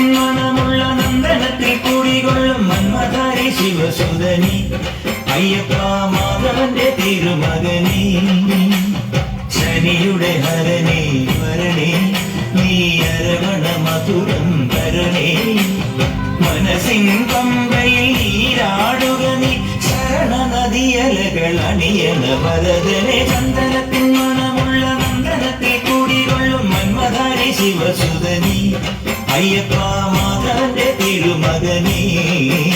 ചന്ദനത്തിൻ മണമുള്ള നന്ദനത്തിൽ കൂടികൊള്ളും മന്മധാരി ശിവസുതനി അയ്യപ്പ മാധവന്റെ തിരുമകനി. ശനിയുടെ ഹരണേ വരണേ നീ അരവണ മധുരം കരണേ മനസ്സിൻ പമ്പയിൽ നീ ശരണ നദിയലകൾ അണിയണ വരതനെ ചന്ദനത്തിൻ ശിവസുതനി അയ്യപ്പ മാതാന്റെ തിരുമകനീ.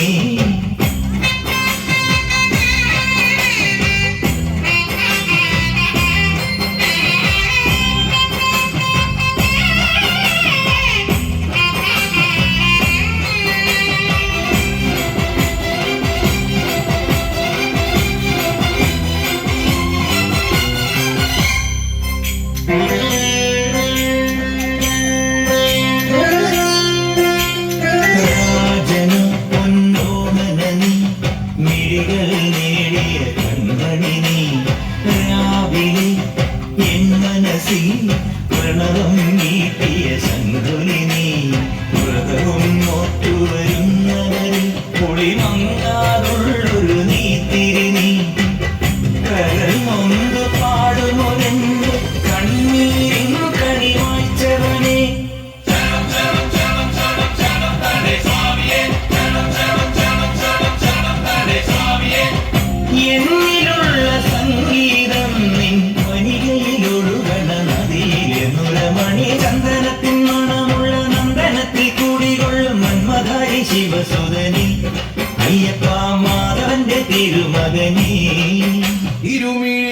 മനസ്സിൽ പ്രണവം നീട്ടിയ ശങ്കുലി ചന്ദനത്തിൻ മണമുള്ള നന്ദനത്തിൽ കൂടികൊള്ളും നന്മധാരി ശിവസുതനി അയ്യപ്പ മാധവന്റെ തിരുമകനീ. ഇരുമിഴി